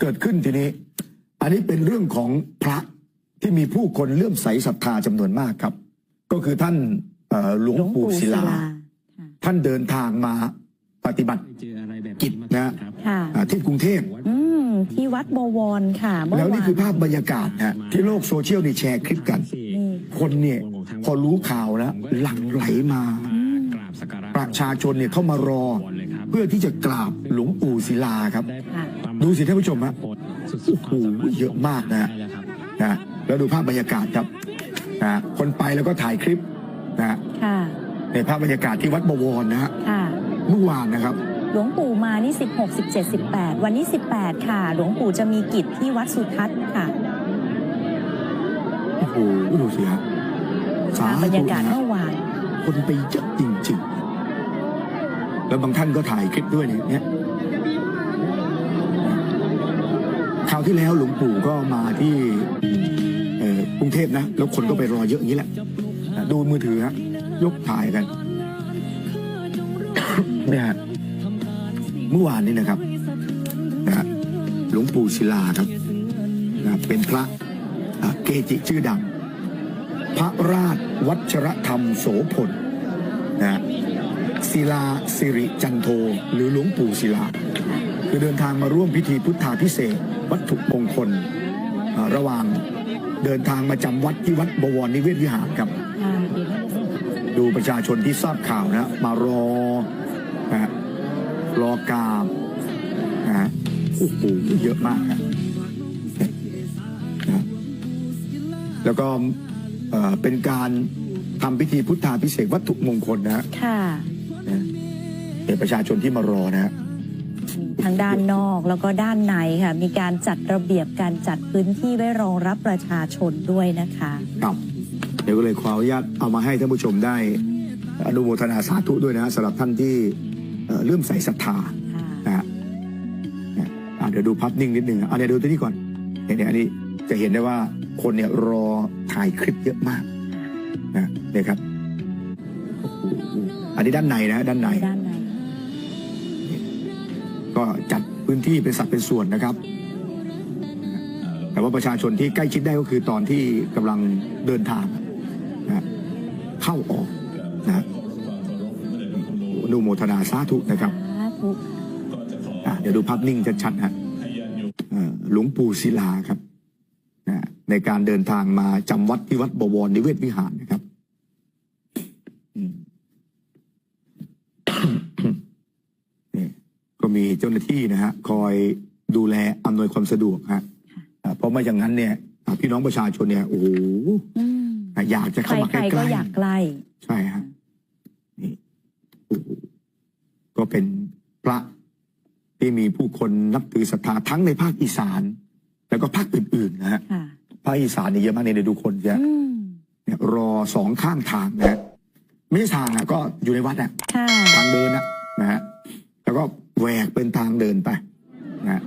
เกิดขึ้นทีนี้ อันนี้เป็นเรื่องของพระที่มีผู้คนเลื่อมใสศรัทธาจำนวนมากครับ ก็คือท่านเอ่อหลวงหลวงปู่ปู่ศิศิลาลา ท่านเดินทางมาปฏิบัติเจออะไรแบบกิจนะครับค่ะอ่าที่กรุงเทพอืมที่วัดบวรค่ะเมื่อแล้ววานี่นคือภาพบรรยากาศนะที่โลกโซเชียลนี่แชร์คลิปกันนี่คนเนี่ยพอรู้ข่าวนะหลั่งไหลมา ประชาชนเนี่ยเข้ามารอเลยครับเพื่อที่จะกราบหลวงปู่ศิลาครับได้ค่ะดูสิท่านผู้ชมฮะสุดๆโอ้โหเยอะมากนะฮะใช่แล้วครับนะแล้วดูภาพบรรยากาศครับนะคนไปแล้วก็ถ่ายคลิปนะค่ะในภาพบรรยากาศที่วัดบวรนะฮะค่ะเมื่อวานนะครับหลวงปู่มานี่ 16 17 18 วันนี้ 18 ค่ะ หลวงปู่จะมีกิจที่วัดสุทัศน์ค่ะ โอ้โหดูสิฮะสาบรรธุยากาศนะฮะเมื่อวาน คนไปเยอะจริงๆ แล้วบางท่านก็ถ่ายคลิปด้วยเนี่ยเนี่ยคราวที่แล้วหลวงปู่ก็มาที่เอ่อกรุงเทพนะ แล้วคนก็ไปรอเยอะอย่างนี้แหละนะดูมือถือฮะยกถ่ายกันเนี่ยฮะเมื่อวานนี้นะครับนะฮะหลวงปู่ศิลาครับนะเป็นพระอะเกจิชื่อดังพ ระราชวัชรธรรมโสพลนะศิลาสิริจันโท หรือหลวงปู่ศิลา คือเดินทางมาร่วมพิธีพุทธาพิเศษ วัตถุมงคล ระหว่างเดินทางมาจำวัดที่วัดบวรนิเวศวิหารครับ ดูประชาชนที่ทราบข่าวนะมารอนะฮะรอกราบนะฮะโอ้โหเยอะมากนะแล้วก็ เอ่อเป็นการทำพิธีพุทธาพิเศษกวัตถุมงคลนะฮะค่ะ นะเป็นประชาชนที่มารอนะฮะ ทั้งด้านนอกแล้วก็ด้านในค่ะ มีการจัดระเบียบการจัดพื้นที่ไว้รองรับประชาชนด้วยนะคะ ครับเดี๋ยวก็เลยขออนุญาตเอามาให้ท่านผู้ชมได้อนุโมทนาสาธุด้วยนะฮะสำหรับท่านที่เอ่อเลื่อมใสศรัทธาค่ะ นะฮะเนี่ยอะเดี๋ยวดูภาพนิ่งนิดนึงอะเอาเดี๋ยวดูตัวนี้ก่อนเนี่ยเนี่ยอันนี้จะเห็นได้ว่าคนเนี่ยรอ ถ่ายคลิปเยอะมากนะเนี่ยครับโอ้โหอันนี้ด้านในนะด้านในด้านใน ก็จัดพื้นที่เป็นสัดเป็นส่วนนะครับ แต่ว่าประชาชนที่ใกล้ชิดได้ก็คือตอนที่กำลังเดินทางนะฮะเข้าออกนะฮะอนุโมทนาสาธุนะครับสาธุอะเดี๋ยวดูภาพนิ่งชัดๆฮะเอ่อหลวงปู่ศิลาครับนะ ในการเดินทางมาจำวัดที่วัดบวรนิเวศวิหารนะครับอืมนี่ก็มีเจ้าหน้าที่นะฮะคอยดูแลอำนวยความสะดวกฮะอะเพราะไม่อย่างนั้นเนี่ยอะพี่น้องประชาชนเนี่ยโอ้โหอืมอะอยากจะใคเข้ารมาใกใครล้ก็ๆอยากใกล้ ใช่ฮะนี่โอ้โหก็เป็นพระที่มีผู้คนนับถือศรัทธาทั้งในภาคอีสาน แล้วก็ภาคอื่นๆนะฮะค่ะภาคอีสานเนี่ยเยอะมากเนี่ยเดี๋ยวดูคนจะอืมเนี่ยรอสองข้างทางนะฮะไม่ใช่ทางอะก็อยู่ในวัดอะค่ะ ทางเดินอะนะฮะแล้วก็แหวกเป็นทางเดินไปนะฮะ